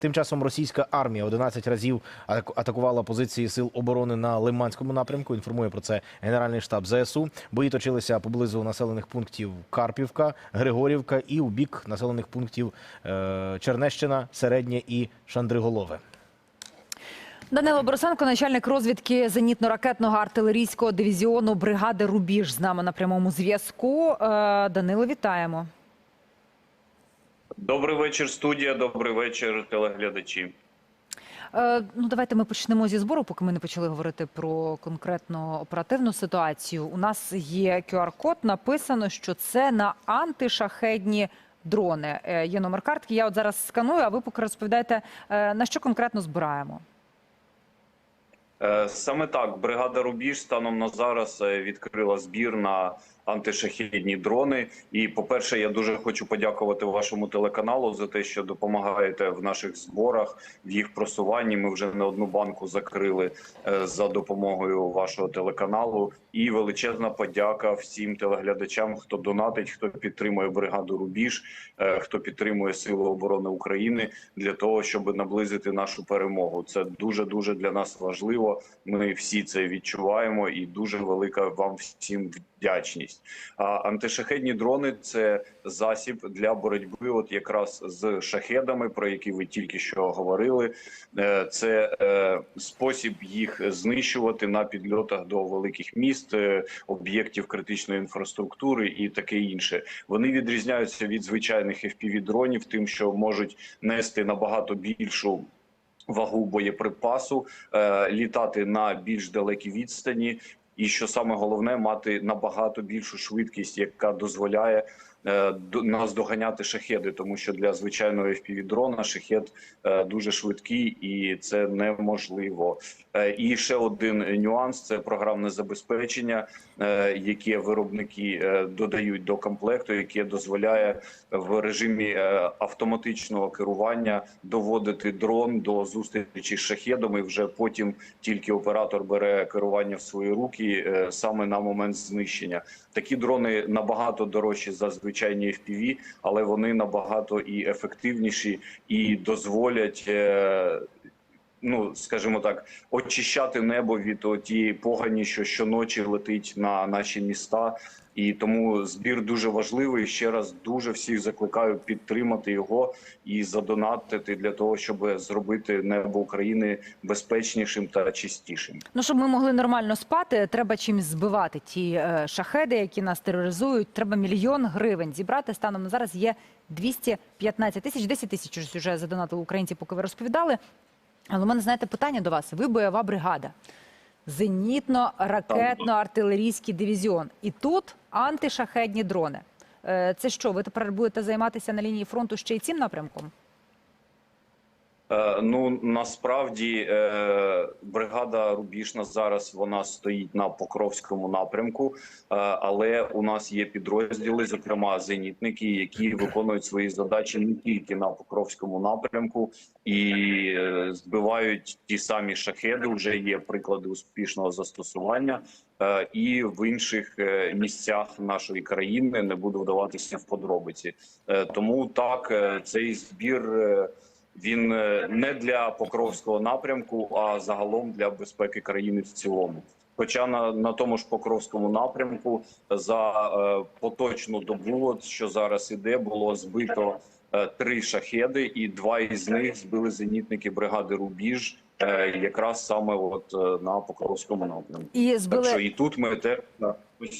Тим часом російська армія 11 разів атаку- атакувала позиції сил оборони на Лиманському напрямку. Інформує про це Генеральний штаб ЗСУ. Бої точилися поблизу населених пунктів Карпівка, Григорівка і у бік населених пунктів е, Чернещина, Середнє і Шандриголове. Данило Борисенко, начальник розвідки зенітно-ракетного артилерійського дивізіону бригади Рубіж з нами на прямому зв'язку. Е, Данило, вітаємо. Добрий вечір, студія. Добрий вечір, телеглядачі. Е, Ну, давайте ми почнемо зі збору, поки ми не почали говорити про конкретну оперативну ситуацію. У нас є QR-код, написано, що це на антишахедні дрони. Е, Є номер картки. Я от зараз сканую, а ви поки розповідаєте, е, на що конкретно збираємо. Саме так, бригада Рубіж станом на зараз відкрила збір на антишахідні дрони. І, по-перше, я дуже хочу подякувати вашому телеканалу за те, що допомагаєте в наших зборах, в їх просуванні. Ми вже не одну банку закрили е, за допомогою вашого телеканалу. І величезна подяка всім телеглядачам, хто донатить, хто підтримує бригаду Рубіж, е, хто підтримує Сили оборони України для того, щоб наблизити нашу перемогу. Це дуже дуже для нас важливо. Ми всі це відчуваємо, і дуже велика вам всім вдячність. Антишахедні дрони це засіб для боротьби, от якраз з шахедами, про які ви тільки що говорили. Е, Це е, спосіб їх знищувати на підльотах до великих міст, е, об'єктів критичної інфраструктури і таке інше. Вони відрізняються від звичайних fpv дронів, тим, що можуть нести набагато більшу. Вагу боєприпасу, літати на більш далекій відстані, і що саме головне, мати набагато більшу швидкість, яка дозволяє е, до- наздоганяти шахеди, тому що для звичайного fpv дрона шахед е, дуже швидкий і це неможливо. Е, І ще один нюанс: це програмне забезпечення, яке виробники додають до комплекту, яке дозволяє в режимі автоматичного керування доводити дрон до зустрічі з шахедом, і вже потім тільки оператор бере керування в свої руки саме на момент знищення. Такі дрони набагато дорожчі за звичайні FPV, але вони набагато і ефективніші і дозволять. е, Ну, скажімо так, очищати небо від тієї погані, що щоночі летить на наші міста, і тому збір дуже важливий. Ще раз дуже всіх закликаю підтримати його і задонатити для того, щоб зробити небо України безпечнішим та чистішим. Ну, щоб ми могли нормально спати, треба чимось збивати ті е, шахеди, які нас тероризують. Треба мільйон гривень зібрати. Станом на зараз є 215 тисяч, 10 тисяч вже задонатили українці, поки ви розповідали. Але у мене, знаєте, питання до вас. Ви бойова бригада. Зенітно-ракетно-артилерійський дивізіон. І тут антишахедні дрони. Е, Це що, ви тепер будете займатися на лінії фронту ще й цим напрямком? Е, Ну насправді е, бригада Рубіжна зараз вона стоїть на Покровському напрямку, е, але у нас є підрозділи, зокрема зенітники, які виконують свої задачі не тільки на Покровському напрямку і збивають ті самі шахеди. Вже є приклади успішного застосування. І в інших місцях нашої країни не буду вдаватися в подробиці. Тому так цей збір він е, не для Покровського напрямку, а загалом для безпеки країни в цілому. Хоча на, на тому ж Покровському напрямку за е, поточну добу, от що зараз іде, було збито е, три шахеди, і два із них збили зенітники бригади Рубіж, е, якраз саме от е, на Покровському напрямку. І Так що і тут ми теж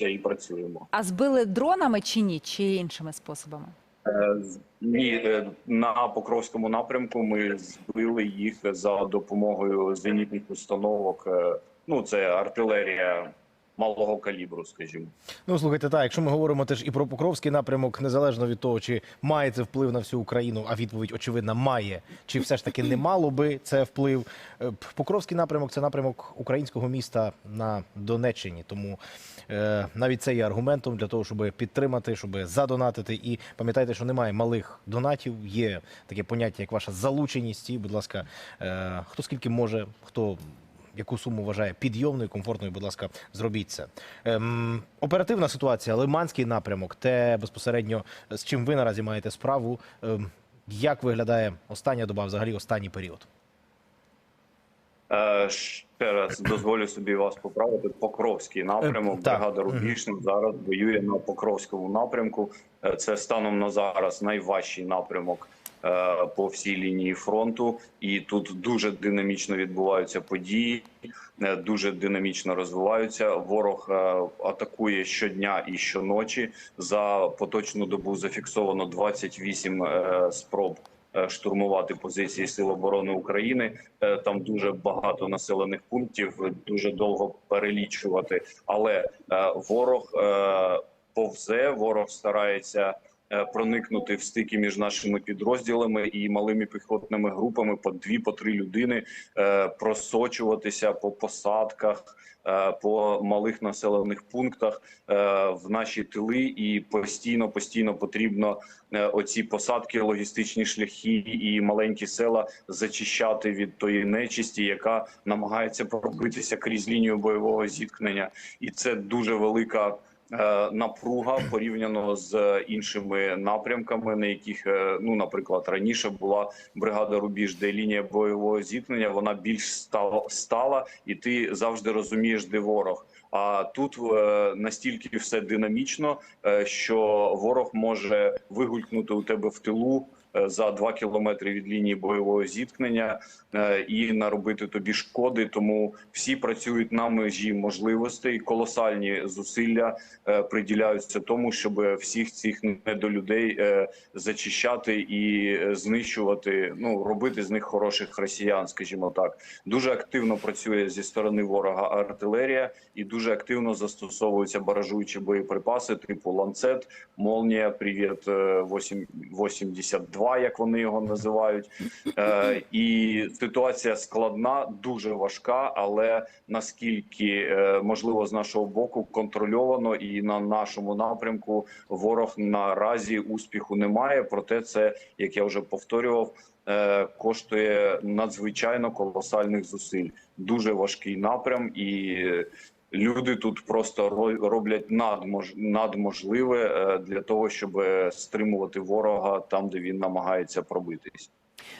і працюємо. а збили дронами чи ні, чи іншими способами? Е, Ні, е, на Покровському напрямку ми збили їх за допомогою зенітних установок. Е, Ну, це артилерія малого калібру, скажімо. Ну, слухайте, так, якщо ми говоримо теж і про Покровський напрямок, незалежно від того, чи має це вплив на всю Україну, а відповідь очевидна має, чи все ж таки не мало би це вплив. Е, Покровський напрямок це напрямок українського міста на Донеччині. Тому е, навіть це є аргументом для того, щоб підтримати, щоб задонатити. І пам'ятайте, що немає малих донатів, є таке поняття, як ваша залученість. І, будь ласка, е, хто скільки може, хто яку суму вважає підйомною, комфортною, будь ласка, зробіть це. Ем, оперативна ситуація, Лиманський напрямок, те безпосередньо з чим ви наразі маєте справу. Ем, Як виглядає остання доба, взагалі останній період? Е, Ще раз дозволю собі вас поправити. Покровський напрямок. Е, так. Бригада Рубіжник зараз воює на Покровському напрямку. Е, Це станом на зараз найважчий напрямок по всій лінії фронту, і тут дуже динамічно відбуваються події, е, дуже динамічно розвиваються. Ворог е, атакує щодня і щоночі. За поточну добу зафіксовано 28 е, спроб е, штурмувати позиції Сил оборони України. Е, Там дуже багато населених пунктів, е, дуже довго перелічувати. Але е, ворог е, повзе, ворог старається. Е, Проникнути в стики між нашими підрозділами і малими піхотними групами по дві, по три людини, е, просочуватися по посадках, е, по малих населених пунктах в наші тили, і постійно постійно потрібно оці посадки, логістичні шляхи і маленькі села зачищати від тої нечисті, яка намагається пробитися крізь лінію бойового зіткнення, і це дуже велика. Е, Напруга порівняно з іншими напрямками, на яких е, ну, наприклад, раніше була бригада Рубіж, де лінія бойового зіткнення вона більш стала, стала, і ти завжди розумієш, де ворог. А тут е, настільки все динамічно, що ворог може вигулькнути у тебе в тилу Е, за 2 кілометри від лінії бойового зіткнення е, і наробити тобі шкоди. Тому всі працюють на межі можливостей. Колосальні зусилля е, приділяються тому, щоб всіх цих недолюдей зачищати і знищувати. Ну робити з них хороших росіян, скажімо так, дуже активно працює зі сторони ворога артилерія і дуже активно застосовуються баражуючі боєприпаси, типу ланцет, молнія, привіт 82 2 як вони його називають. Е, І ситуація складна, дуже важка, але наскільки е, можливо з нашого боку контрольовано і на нашому напрямку ворог наразі успіху немає. Проте це як я вже повторював. Е, коштує надзвичайно колосальних зусиль. Дуже важкий напрям, і Люди тут просто ро- роблять надмож, надможливе е, для того, щоб е, стримувати ворога там, де він намагається пробитись.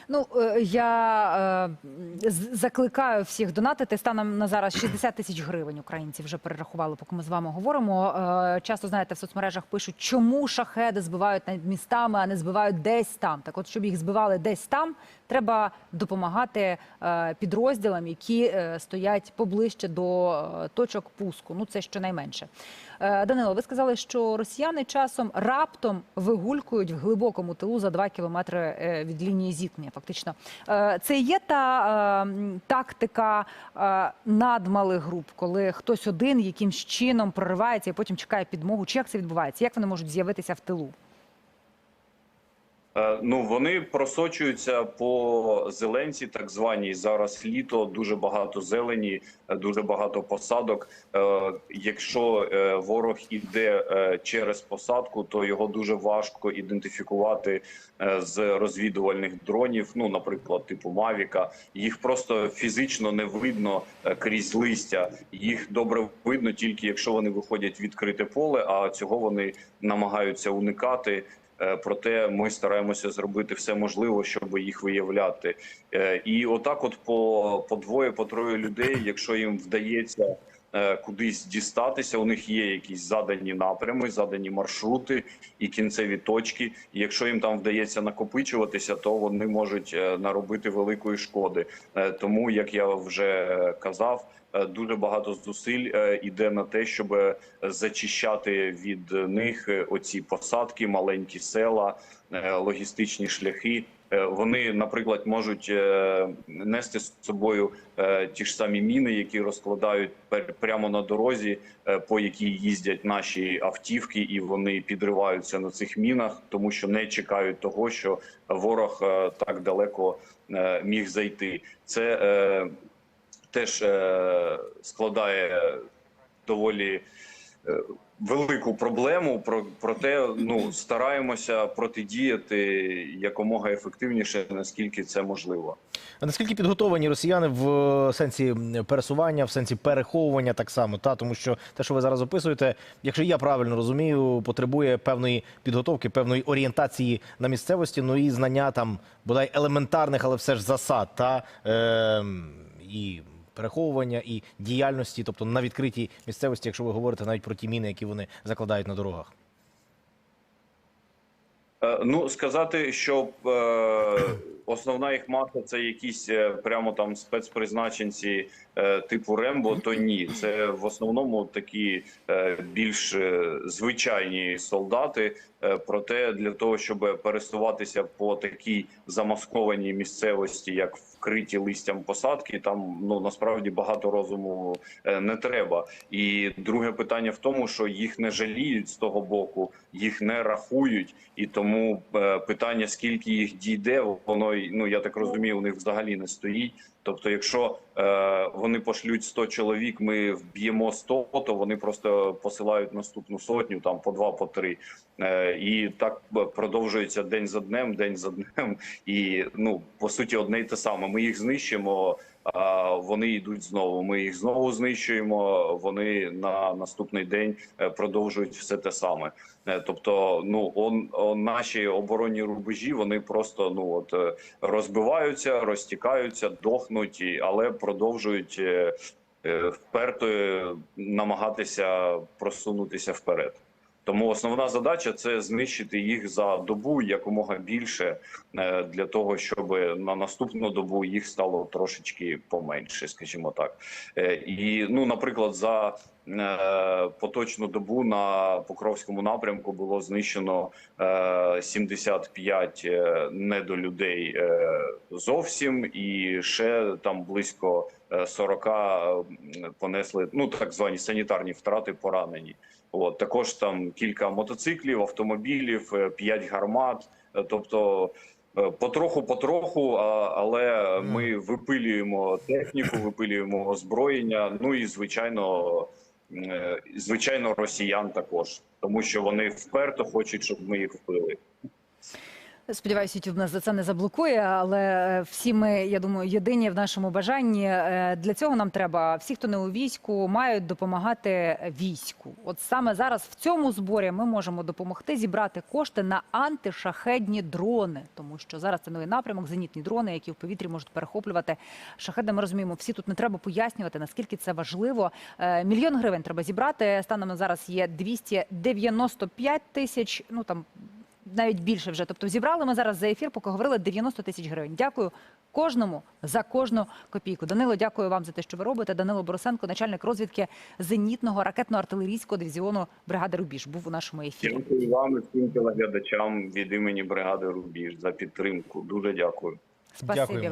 Ну е, я е, закликаю всіх донатити. Станом на зараз 60 тисяч гривень українці вже перерахували, поки ми з вами говоримо. Е, Часто знаєте, в соцмережах пишуть, чому шахеди збивають над містами, а не збивають десь там. Так, от щоб їх збивали десь там, треба допомагати е, підрозділам, які е, стоять поближче до е, точок пуску. Ну це щонайменше. Е, Данило, ви сказали, що росіяни часом раптом вигулькують в глибокому тилу за два кілометри е, від лінії зіткнення. Фактично, Е, це є та е, тактика е, надмалих груп, коли хтось один якимсь чином проривається і потім чекає підмогу. Чи як це відбувається? Як вони можуть з'явитися в тилу? Е, Ну вони просочуються по зеленці, так званій зараз літо. Дуже багато зелені, е, дуже багато посадок. Е, Якщо ворог іде через посадку, то його дуже важко ідентифікувати з розвідувальних дронів. Ну, наприклад, типу Мавіка. Їх просто фізично не видно крізь листя. Їх добре видно тільки якщо вони виходять в відкрите поле. А цього вони намагаються уникати. Е, Проте ми стараємося зробити все можливе, щоб їх виявляти. Е, І отак, от по, по двоє, по троє людей, якщо їм вдається е, кудись дістатися, у них є якісь задані напрями, задані маршрути і кінцеві точки. І якщо їм там вдається накопичуватися, то вони можуть наробити великої шкоди. Тому, як я вже казав. Е, Дуже багато зусиль е, іде на те, щоб е, зачищати від них оці посадки, маленькі села, логістичні шляхи. Вони, наприклад, можуть нести з собою ті ж самі міни, які розкладають прямо на дорозі, по якій їздять наші автівки, і вони підриваються на цих мінах, тому що не чекають того, що ворог так далеко міг зайти. Це теж е, складає доволі велику проблему. Про проте ну стараємося протидіяти якомога ефективніше, наскільки це можливо. А наскільки підготовані росіяни в е, сенсі пересування, в сенсі переховування так само? Та тому що те, що ви зараз описуєте, якщо я правильно розумію, потребує певної підготовки, певної орієнтації на місцевості, ну і знання там бодай елементарних, але все ж засад та е, і переховування, і діяльності, тобто на відкритій місцевості, якщо ви говорите навіть про ті міни, які вони закладають на дорогах. Е, Ну сказати, що е, основна їх маса це якісь е, прямо там спецпризначенці е, типу Рембо, то ні. Це в основному такі е, більш е, звичайні солдати. Е, проте для того, щоб пересуватися по такій замаскованій місцевості, як вкриті листям посадки, там ну насправді багато розуму е, не треба. І друге питання в тому, що їх не жаліють з того боку, їх не рахують, і тому е, питання, скільки їх дійде, воно ну я так розумію, у них взагалі не стоїть. Тобто, якщо вони пошлють 100 чоловік, ми вб'ємо 100, то вони просто посилають наступну сотню, там по два, по три. Е, і так е, продовжується день за днем, день за днем. І ну по суті, одне й те саме. Ми їх знищимо. Вони йдуть знову. Ми їх знову знищуємо. Вони на наступний день е, продовжують все те саме. Е, Тобто, ну он, он наші оборонні рубежі вони просто ну от е, розбиваються, розтікаються, дохнуть, але продовжують вперто намагатися просунутися вперед. Тому основна задача це знищити їх за добу якомога більше е, для того, щоб на наступну добу їх стало трошечки поменше, скажімо так. Е, І ну, наприклад, за поточну добу на Покровському напрямку було знищено е, 75 е, недолюдей е, зовсім, і ще там близько е, 40 понесли ну так звані санітарні втрати, поранені. От також там кілька мотоциклів, автомобілів, е, п'ять гармат. Е, Тобто е, потроху, потроху, але ми випилюємо техніку, випилюємо озброєння. Ну і звичайно, е, звичайно, росіян також, тому що вони вперто хочуть, щоб ми їх вбили. Сподіваюся, YouTube нас за це не заблокує, але е, всі ми, я думаю, єдині в нашому бажанні. Е, Для цього нам треба всі, хто не у війську, мають допомагати війську. От саме зараз в цьому зборі ми можемо допомогти зібрати кошти на антишахедні дрони, тому що зараз це новий напрямок, зенітні дрони, які в повітрі можуть перехоплювати шахеди. Ми розуміємо, всі тут не треба пояснювати, наскільки це важливо. Е, Мільйон гривень треба зібрати. Станом на зараз є 295 тисяч. Ну там навіть більше вже. Тобто зібрали ми зараз за ефір, поки говорили 90 тисяч гривень. Дякую кожному за кожну копійку. Данило, дякую вам за те, що ви робите. Данило Борисенко, начальник розвідки зенітного ракетно-артилерійського дивізіону бригади Рубіж, був у нашому ефірі. Дякую вам і всім телеглядачам від імені бригади Рубіж за підтримку. Дуже дякую. Спасибі.